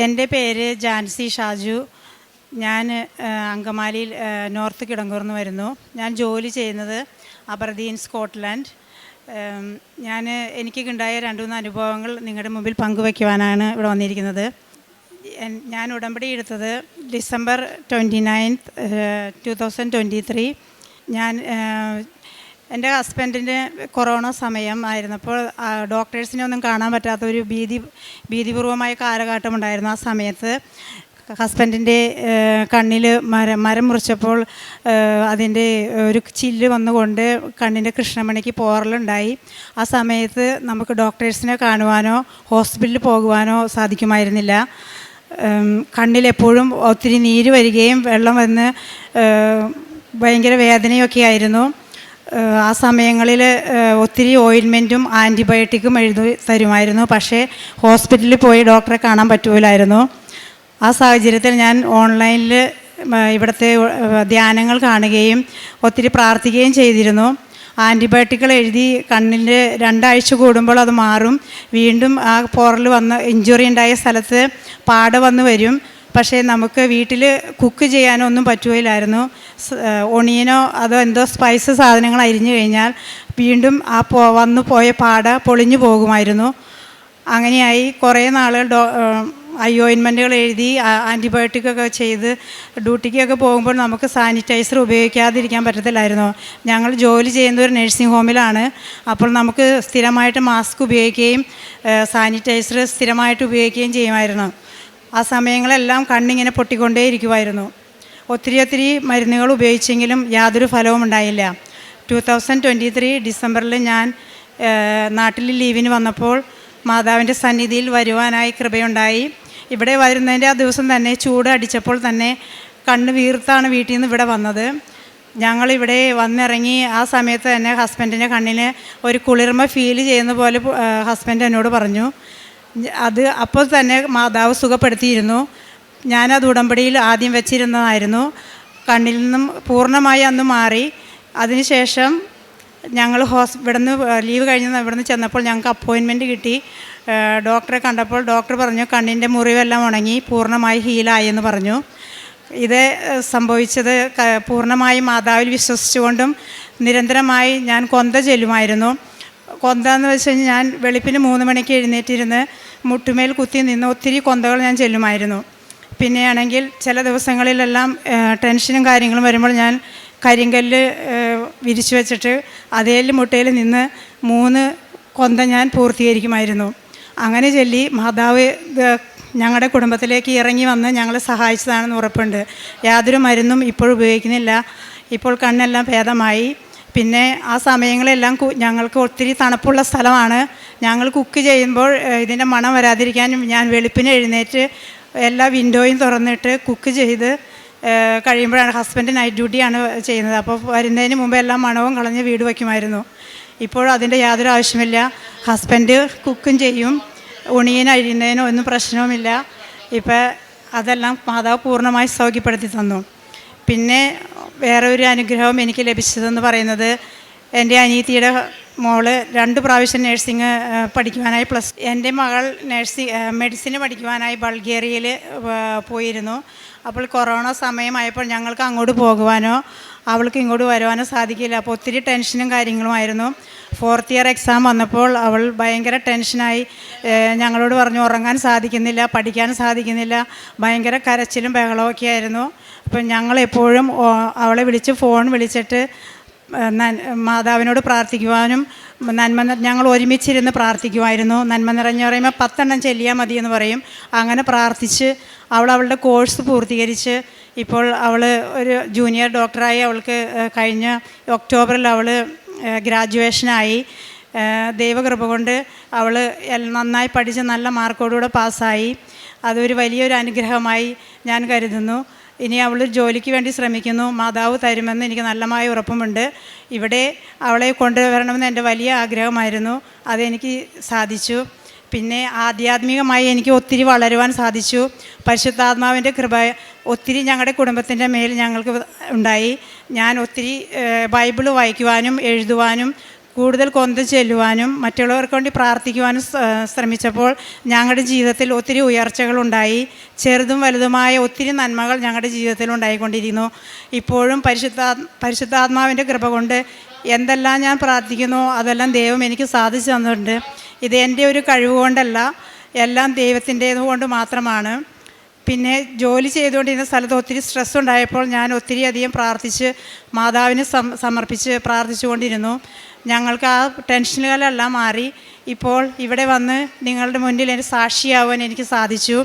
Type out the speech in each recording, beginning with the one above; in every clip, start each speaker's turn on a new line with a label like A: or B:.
A: എന്റെ പേര് ജാൻസി ഷാജു. ഞാൻ അങ്കമാലിയിൽ നോർത്ത് കിടങ്ങൂർന്ന് വരുന്നു. ഞാൻ ജോലി ചെയ്യുന്നത് അബർദീൻ സ്കോട്ട്ലാൻഡ്. ഞാൻ എനിക്ക് ഉണ്ടായ രണ്ട് മൂന്ന് അനുഭവങ്ങൾ നിങ്ങളുടെ മുമ്പിൽ പങ്കുവയ്ക്കുവാനാണ് ഇവിടെ വന്നിരിക്കുന്നത്. ഞാൻ ഉടമ്പടി എടുത്തത് December twenty ninth two thousand twenty three. ഞാൻ എന്റെ ഹസ്ബൻഡിന് കൊറോണ സമയം ആയിരുന്നപ്പോൾ ഡോക്ടേഴ്സിനെ ഒന്നും കാണാൻ പറ്റാത്ത ഒരു ഭീതി ഭീതിപൂർവമായ കാലഘട്ടം ഉണ്ടായിരുന്നു ആ സമയത്ത്. ഹസ്ബൻഡിന്റെ കണ്ണിൽ മരം മരം മുറിച്ചപ്പോൾ അതിന്റെ ഒരു ചില്ല് വന്നുകൊണ്ട് കണ്ണിന്റെ കൃഷ്ണമണിക്ക് പോറലുണ്ടായി. ആ സമയത്ത് നമുക്ക് ഡോക്ടേഴ്സിനെ കാണുവാനോ ഹോസ്പിറ്റലിൽ പോകുവാനോ സാധിക്കുമായിരുന്നില്ല. കണ്ണിലെപ്പോഴും ഒത്തിരി നീര് വരികയും വെള്ളം വന്ന് ഭയങ്കര വേദനയൊക്കെ ആയിരുന്നു ആ സമയങ്ങളിൽ ഒത്തിരി ഓയിൻമെന്റും ആന്റിബയോട്ടിക്കും എഴുതി തരുമായിരുന്നു. പക്ഷേ ഹോസ്പിറ്റലിൽ പോയി ഡോക്ടറെ കാണാൻ പറ്റൂലായിരുന്നു. ആ സാഹചര്യത്തിൽ ഞാൻ ഓൺലൈനിൽ ഇവിടുത്തെ ധ്യാനങ്ങൾ കാണുകയും ഒത്തിരി പ്രാർത്ഥിക്കുകയും ചെയ്തിരുന്നു. ആന്റിബയോട്ടിക്കുകൾ എഴുതി കണ്ണിന്റെ രണ്ടാഴ്ച കൂടുമ്പോൾ അത് മാറും. വീണ്ടും ആ പോറൽ വന്ന് ഇഞ്ചുറി ഉണ്ടായ സ്ഥലത്ത് പാട വന്ന് വരും. പക്ഷേ നമുക്ക് വീട്ടിൽ കുക്ക് ചെയ്യാനോ ഒന്നും പറ്റുകയില്ലായിരുന്നു ഒണിയനോ അതോ എന്തോ സ്പൈസ് സാധനങ്ങൾ അരിഞ്ഞു കഴിഞ്ഞാൽ വീണ്ടും ആ പോ വന്നു പോയ പാട പൊളിഞ്ഞു പോകുമായിരുന്നു. അങ്ങനെയായി കുറേ നാളുകൾ ഡോ അയോയിൻമെന്റുകൾ എഴുതി ആന്റിബയോട്ടിക് ഒക്കെ ചെയ്ത് ഡ്യൂട്ടിക്കൊക്കെ പോകുമ്പോൾ നമുക്ക് സാനിറ്റൈസർ ഉപയോഗിക്കാതിരിക്കാൻ പറ്റത്തില്ലായിരുന്നു. ഞങ്ങൾ ജോലി ചെയ്യുന്ന ഒരു നഴ്സിംഗ് ഹോമിലാണ് അപ്പോൾ നമുക്ക് സ്ഥിരമായിട്ട് മാസ്ക് ഉപയോഗിക്കുകയും സാനിറ്റൈസർ സ്ഥിരമായിട്ട് ഉപയോഗിക്കുകയും ചെയ്യുമായിരുന്നു. ആ സമയങ്ങളെല്ലാം കണ്ണിങ്ങനെ പൊട്ടിക്കൊണ്ടേയിരിക്കുമായിരുന്നു ഒത്തിരി ഒത്തിരി മരുന്നുകൾ ഉപയോഗിച്ചെങ്കിലും യാതൊരു ഫലവും ഉണ്ടായില്ല. ടു തൗസൻഡ് ട്വന്റി ത്രീ ഡിസംബറിൽ ഞാൻ നാട്ടിൽ ലീവിന് വന്നപ്പോൾ മാതാവിന്റെ സന്നിധിയിൽ വരുവാനായി കൃപയുണ്ടായി. ഇവിടെ വരുന്നതിന്റെ ആ ദിവസം തന്നെ ചൂട് അടിച്ചപ്പോൾ തന്നെ കണ്ണ് വീർത്താണ് വീട്ടിൽ നിന്ന് ഇവിടെ വന്നത്. ഞങ്ങളിവിടെ വന്നിറങ്ങി ആ സമയത്ത് തന്നെ ഹസ്ബൻഡിന്റെ കണ്ണിന് ഒരു കുളിർമ ഫീൽ ചെയ്യുന്ന പോലെ ഹസ്ബൻഡ് എന്നോട് പറഞ്ഞു. അത് അപ്പോൾ തന്നെ മാതാവ് സുഖപ്പെടുത്തിയിരുന്നു. ഞാനത് ഉടമ്പടിയിൽ ആദ്യം വെച്ചിരുന്നതായിരുന്നു. കണ്ണിൽ നിന്നും പൂർണമായി അന്ന് മാറി. അതിനുശേഷം ഞങ്ങൾ ഹോസ് ഇവിടുന്ന് ലീവ് കഴിഞ്ഞ് ഇവിടുന്ന് ചെന്നപ്പോൾ ഞങ്ങൾക്ക് അപ്പോയിൻമെന്റ് കിട്ടി. ഡോക്ടറെ കണ്ടപ്പോൾ ഡോക്ടർ പറഞ്ഞു കണ്ണിന്റെ മുറിവെല്ലാം ഉണങ്ങി പൂർണമായി ഹീലായി എന്ന് പറഞ്ഞു. ഇത് സംഭവിച്ചത് പൂർണമായും മാതാവിൽ വിശ്വസിച്ചുകൊണ്ടും നിരന്തരമായി ഞാൻ കൊന്ത ചെല്ലുമായിരുന്നു. കൊന്ത എന്ന് വെച്ച് കഴിഞ്ഞാൽ ഞാൻ വെളുപ്പിന് മൂന്ന് മണിക്ക് എഴുന്നേറ്റിരുന്ന് മുട്ടുമേൽ കുത്തി നിന്ന് ഒത്തിരി കൊന്തകൾ ഞാൻ ചെല്ലുമായിരുന്നു. പിന്നെയാണെങ്കിൽ ചില ദിവസങ്ങളിലെല്ലാം ടെൻഷനും കാര്യങ്ങളും വരുമ്പോൾ ഞാൻ കരിങ്കല്ല് വിരിച്ചു വെച്ചിട്ട് അതേൽ മുട്ടയിൽ നിന്ന് മൂന്ന് കൊന്ത ഞാൻ പൂർത്തീകരിക്കുമായിരുന്നു. അങ്ങനെ ചൊല്ലി മാതാവ് ഞങ്ങളുടെ കുടുംബത്തിലേക്ക് ഇറങ്ങി വന്ന് ഞങ്ങളെ സഹായിച്ചതാണെന്ന് ഉറപ്പുണ്ട്. യാതൊരു മരുന്നും ഇപ്പോൾ ഉപയോഗിക്കുന്നില്ല. ഇപ്പോൾ കണ്ണെല്ലാം ഭേദമായി. പിന്നെ ആ സമയങ്ങളെല്ലാം ഞങ്ങൾക്ക് ഒത്തിരി തണുപ്പുള്ള സ്ഥലമാണ്. ഞങ്ങൾ കുക്ക് ചെയ്യുമ്പോൾ ഇതിന്റെ മണം വരാതിരിക്കാനും ഞാൻ വെളുപ്പിന് എഴുന്നേറ്റ് എല്ലാ വിൻഡോയും തുറന്നിട്ട് കുക്ക് ചെയ്ത് കഴിയുമ്പോഴാണ് ഹസ്ബൻഡ് നൈറ്റ് ഡ്യൂട്ടിയാണ് ചെയ്യുന്നത്. അപ്പോൾ വരുന്നതിന് മുമ്പ് എല്ലാം മണവും കളഞ്ഞ് വീട് വയ്ക്കുമായിരുന്നു. ഇപ്പോൾ അതിന്റെ യാതൊരു ആവശ്യമില്ല. ഹസ്ബൻഡ് കുക്കും ചെയ്യും. ഉണിയൻ അരിയുന്നതിനോ ഒന്നും പ്രശ്നവുമില്ല. ഇപ്പം അതെല്ലാം മാതാവ് പൂർണമായി സൗഖ്യപ്പെടുത്തി തന്നു. പിന്നെ വേറെ ഒരു അനുഗ്രഹം എനിക്ക് ലഭിച്ചതെന്ന് പറയുന്നത് എന്റെ അനിയത്തിയുടെ മോൾ രണ്ട് പ്രാവശ്യം നഴ്സിംഗ് പഠിക്കുവാനായി പ്ലസ് എന്റെ മകൾ നഴ്സിംഗ് മെഡിസിന് പഠിക്കുവാനായി ബൾഗേറിയയിൽ പോയിരുന്നു. അപ്പോൾ കൊറോണ സമയമായപ്പോൾ ഞങ്ങൾക്ക് അങ്ങോട്ട് പോകുവാനോ അവൾക്ക് ഇങ്ങോട്ട് വരുവാനോ സാധിക്കില്ല. അപ്പോൾ ഒത്തിരി ടെൻഷനും കാര്യങ്ങളുമായിരുന്നു. ഫോർത്ത് ഇയർ എക്സാം വന്നപ്പോൾ അവൾ ഭയങ്കര ടെൻഷനായി ഞങ്ങളോട് പറഞ്ഞു ഉറങ്ങാൻ സാധിക്കുന്നില്ല പഠിക്കാൻ സാധിക്കുന്നില്ല. ഭയങ്കര കരച്ചിലും ബഹളമൊക്കെ ആയിരുന്നു. അപ്പം ഞങ്ങളെപ്പോഴും അവളെ വിളിച്ച് ഫോൺ വിളിച്ചിട്ട് മാതാവിനോട് പ്രാർത്ഥിക്കുവാനും നന്മ ഞങ്ങൾ ഒരുമിച്ചിരുന്ന് പ്രാർത്ഥിക്കുമായിരുന്നു നന്മ നിറഞ്ഞു പറയുമ്പോൾ പത്തെണ്ണം ചെല്ലിയാൽ മതി എന്ന് പറയും. അങ്ങനെ പ്രാർത്ഥിച്ച് അവൾ അവളുടെ കോഴ്സ് പൂർത്തീകരിച്ച് ഇപ്പോൾ അവൾ ഒരു ജൂനിയർ ഡോക്ടറായി അവൾക്ക് കഴിഞ്ഞ ഒക്ടോബറിൽ അവൾ ഗ്രാജുവേഷനായി. ദൈവകൃപ കൊണ്ട് അവൾ നന്നായി പഠിച്ച് നല്ല മാർക്കോടുകൂടെ പാസ്സായി. അതൊരു വലിയൊരു അനുഗ്രഹമായി ഞാൻ കരുതുന്നു. ഇനി അവൾ ജോലിക്ക് വേണ്ടി ശ്രമിക്കുന്നു. മാതാവ് തരുമെന്ന് എനിക്ക് നല്ലമായ ഉറപ്പുമുണ്ട്. ഇവിടെ അവളെ കൊണ്ടുവരണമെന്ന് എന്റെ വലിയ ആഗ്രഹമായിരുന്നു. അതെനിക്ക് സാധിച്ചു. പിന്നെ ആധ്യാത്മികമായി എനിക്ക് ഒത്തിരി വളരുവാൻ സാധിച്ചു. പരിശുദ്ധാത്മാവിന്റെ കൃപ ഒത്തിരി ഞങ്ങളുടെ കുടുംബത്തിന്റെ മേൽ ഞങ്ങൾക്ക് ഉണ്ടായി. ഞാൻ ഒത്തിരി ബൈബിൾ വായിക്കുവാനും എഴുതുവാനും കൂടുതൽ കൊന്ത ചെല്ലുവാനും മറ്റുള്ളവർക്ക് വേണ്ടി പ്രാർത്ഥിക്കുവാനും ശ്രമിച്ചപ്പോൾ ഞങ്ങളുടെ ജീവിതത്തിൽ ഒത്തിരി ഉയർച്ചകളുണ്ടായി. ചെറുതും വലുതുമായ ഒത്തിരി നന്മകൾ ഞങ്ങളുടെ ജീവിതത്തിൽ ഉണ്ടായിക്കൊണ്ടിരിക്കുന്നു. ഇപ്പോഴും പരിശുദ്ധ പരിശുദ്ധാത്മാവിന്റെ കൃപ കൊണ്ട് എന്തെല്ലാം ഞാൻ പ്രാർത്ഥിക്കുന്നു അതെല്ലാം ദൈവം എനിക്ക് സാധിച്ചു തന്നിട്ടുണ്ട്. ഇത് എന്റെ ഒരു കഴിവ് കൊണ്ടല്ല എല്ലാം ദൈവത്തിന്റേത് കൊണ്ട് മാത്രമാണ്. പിന്നെ ജോലി ചെയ്തുകൊണ്ടിരുന്ന സ്ഥലത്ത് ഒത്തിരി സ്ട്രെസ് ഉണ്ടായപ്പോൾ ഞാൻ ഒത്തിരി അധികം പ്രാർത്ഥിച്ച് മാതാവിന് സമർപ്പിച്ച് പ്രാർത്ഥിച്ചുകൊണ്ടിരുന്നു. ഞങ്ങൾക്ക് ആ ടെൻഷനുകളെല്ലാം മാറി. ഇപ്പോൾ ഇവിടെ വന്ന് നിങ്ങളുടെ മുന്നിൽ എനിക്ക് സാക്ഷിയാവാൻ എനിക്ക് സാധിച്ചു.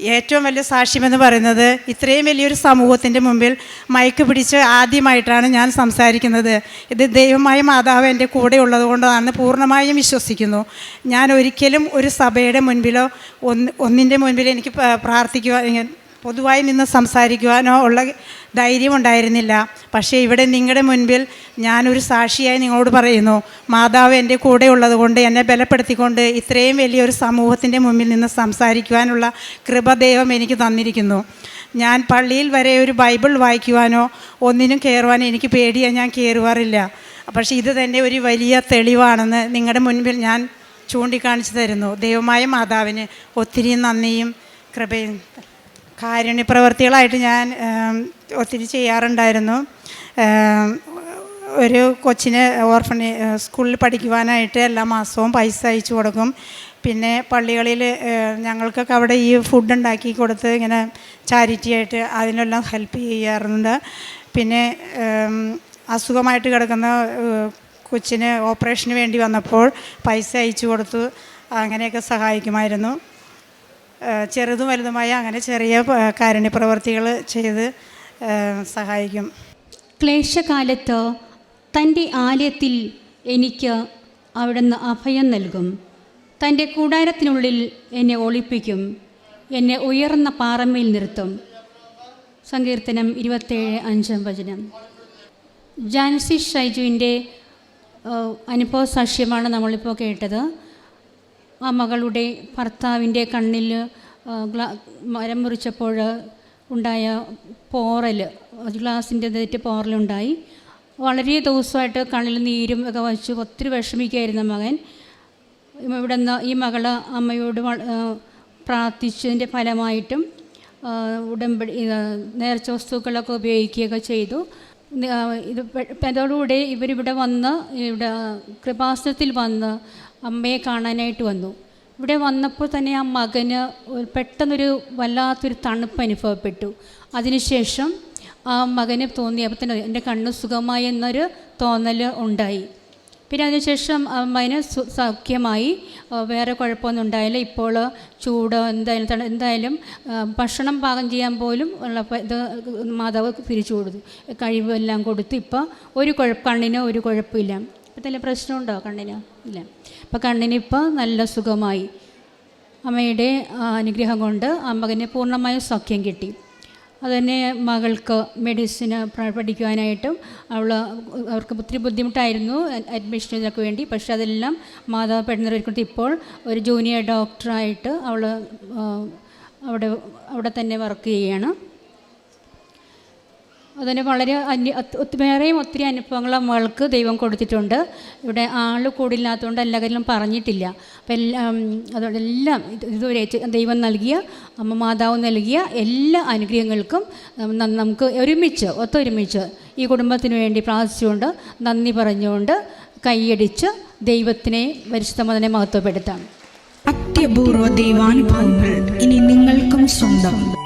A: ഏറ്റവും വലിയ സാക്ഷ്യമെന്ന് പറയുന്നത് ഇത്രയും വലിയൊരു സമൂഹത്തിന്റെ മുമ്പിൽ മയക്ക് പിടിച്ച് ആദ്യമായിട്ടാണ് ഞാൻ സംസാരിക്കുന്നത്. ഇത് ദൈവമായ മാതാവ് എന്റെ കൂടെ ഉള്ളത് കൊണ്ടാണ് പൂർണമായും വിശ്വസിക്കുന്നു. ഞാൻ ഒരിക്കലും ഒരു സഭയുടെ മുൻപിലോ ഒന്ന് ഒന്നിന്റെ മുൻപിലോ എനിക്ക് പ്രാർത്ഥിക്കുക പൊതുവായി നിന്ന് സംസാരിക്കുവാനോ ഉള്ള ധൈര്യം ഉണ്ടായിരുന്നില്ല. പക്ഷേ ഇവിടെ നിങ്ങളുടെ മുൻപിൽ ഞാനൊരു സാക്ഷിയായി നിങ്ങളോട് പറയുന്നു മാതാവ് എന്റെ കൂടെ ഉള്ളതുകൊണ്ട് എന്നെ ബലപ്പെടുത്തിക്കൊണ്ട് ഇത്രയും വലിയൊരു സമൂഹത്തിന്റെ മുമ്പിൽ നിന്ന് സംസാരിക്കുവാനുള്ള കൃപദൈവം എനിക്ക് തന്നിരിക്കുന്നു. ഞാൻ പള്ളിയിൽ വരെ ഒരു ബൈബിൾ വായിക്കുവാനോ ഒന്നിനും കയറുവാനോ എനിക്ക് പേടിയാണ് ഞാൻ കയറുവാറില്ല. പക്ഷേ ഇത് തന്നെ ഒരു വലിയ തെളിവാണെന്ന് നിങ്ങളുടെ മുൻപിൽ ഞാൻ ചൂണ്ടിക്കാണിച്ചു തരുന്നു. ദൈവമായ മാതാവിന് ഒത്തിരി നന്ദിയും കൃപയും. കാരുണ്യപ്രവർത്തികളായിട്ട് ഞാൻ ഒത്തിരി ചെയ്യാറുണ്ടായിരുന്നു. ഒരു കൊച്ചിന് ഓർഫണി സ്കൂളിൽ പഠിക്കുവാനായിട്ട് എല്ലാ മാസവും പൈസ അയച്ചു കൊടുക്കും. പിന്നെ പള്ളികളിൽ ഞങ്ങൾക്കൊക്കെ അവിടെ ഈ ഫുഡ് ഉണ്ടാക്കി കൊടുത്ത് ഇങ്ങനെ ചാരിറ്റി ആയിട്ട് അതിനെല്ലാം ഹെൽപ്പ് ചെയ്യാറുണ്ട്. പിന്നെ അസുഖമായിട്ട് കിടക്കുന്ന കൊച്ചിന് ഓപ്പറേഷന് വേണ്ടി വന്നപ്പോൾ പൈസ അയച്ചു കൊടുത്തു അങ്ങനെയൊക്കെ സഹായിക്കുമായിരുന്നു. ചെറുതും വലുതുമായ അങ്ങനെ ചെറിയ കാരുണ്യ പ്രവർത്തികൾ ചെയ്ത് സഹായിക്കും.
B: ക്ലേശകാലത്ത് തന്റെ ആലയത്തിൽ എനിക്ക് അവിടുന്ന് അഭയം നൽകും. തന്റെ കൂടാരത്തിനുള്ളിൽ എന്നെ ഒളിപ്പിക്കും. എന്നെ ഉയർന്ന പാറമേൽ നിർത്തും. സങ്കീർത്തനം ഇരുപത്തേഴ് അഞ്ചാം വചനം. ജാൻസി ഷൈജുവിന്റെ അനുഭവ സാക്ഷ്യമാണ് നമ്മളിപ്പോൾ കേട്ടത്. ആ മകളുടെ ഭർത്താവിന്റെ കണ്ണിൽ മരം മുറിച്ചപ്പോൾ ഉണ്ടായ പോറൽ ഗ്ലാസിന്റെ തെറ്റ് പോറലുണ്ടായി. വളരെ ദിവസമായിട്ട് കണ്ണിൽ നീരും ഒക്കെ വച്ച് ഒത്തിരി വിഷമിക്കുകയായിരുന്നു മകൻ. ഇവിടെ നിന്ന് ഈ മകൾ അമ്മയോട് പ്രാർത്ഥിച്ചതിന്റെ ഫലമായിട്ടും ഉടമ്പടി നേർച്ച വസ്തുക്കളൊക്കെ ഉപയോഗിക്കുകയൊക്കെ ചെയ്തു. ഇത് അതോടുകൂടി ഇവരിവിടെ വന്ന് ഇവിടെ കൃപാസനത്തിൽ വന്ന് അമ്മയെ കാണാനായിട്ട് വന്നു. ഇവിടെ വന്നപ്പോൾ തന്നെ ആ മകന് പെട്ടെന്നൊരു വല്ലാത്തൊരു തണുപ്പ് അനുഭവപ്പെട്ടു. അതിനുശേഷം ആ മകന് തോന്നി അപ്പോൾ തന്നെ എന്റെ കണ്ണ് സുഖമായി എന്നൊരു തോന്നൽ ഉണ്ടായി. പിന്നെ അതിനുശേഷം അമ്മേന് സൗഖ്യമായി. വേറെ കുഴപ്പമൊന്നും ഉണ്ടായില്ല. ഇപ്പോൾ ചൂട് എന്തായാലും എന്തായാലും ഭക്ഷണം പാകം ചെയ്യാൻ പോലും ഉള്ള ഇത് മാതാവ് തിരിച്ചു കൊടുത്തു. കഴിവെല്ലാം കൊടുത്ത്. ഇപ്പോൾ ഒരു കുഴപ്പ കണ്ണിന് ഒരു കുഴപ്പമില്ല. ഇപ്പം പ്രശ്നമുണ്ടോ കണ്ണിന്? ഇല്ല. അപ്പോൾ കണ്ണിനിപ്പോൾ നല്ല സുഖമായി. അമ്മയുടെ അനുഗ്രഹം കൊണ്ട് അമ്മകന് മകന് പൂർണമായും സൗഖ്യം കിട്ടി. അതുതന്നെ മകൾക്ക് മെഡിസിന് പഠിക്കുവാനായിട്ടും അവൾ അവർക്ക് ഒത്തിരി ബുദ്ധിമുട്ടായിരുന്നു അഡ്മിഷൻ അഡ്മിഷനൊക്കെ വേണ്ടി. പക്ഷെ അതെല്ലാം മാതാവ് പെടുന്നവർക്ക് ഇപ്പോൾ ഒരു ജൂനിയർ ഡോക്ടറായിട്ട് അവൾ അവിടെ അവിടെ തന്നെ വർക്ക് ചെയ്യുകയാണ് അതിന് വളരെ അന്യ വേറെയും ഒത്തിരി അനുഭവങ്ങൾ അമ്മകൾക്ക് ദൈവം കൊടുത്തിട്ടുണ്ട്. ഇവിടെ ആൾ കൂടില്ലാത്തതുകൊണ്ട് എല്ലാ കാര്യങ്ങളും പറഞ്ഞിട്ടില്ല. അപ്പം എല്ലാം അതുകൊണ്ട് എല്ലാം ഇതുവരെ ദൈവം നൽകിയ അമ്മ മാതാവ് നൽകിയ എല്ലാ അനുഗ്രഹങ്ങൾക്കും നമുക്ക് ഒരുമിച്ച് ഒത്തൊരുമിച്ച് ഈ കുടുംബത്തിന് വേണ്ടി പ്രാർത്ഥിച്ചുകൊണ്ട് നന്ദി പറഞ്ഞുകൊണ്ട് കൈയടിച്ച് ദൈവത്തിനെ പരിശുദ്ധ മതനെ മഹത്വപ്പെടുത്താം.
C: അത്യപൂർവ ദൈവാനുഭവങ്ങൾ ഇനി നിങ്ങൾക്കും സ്വന്തം.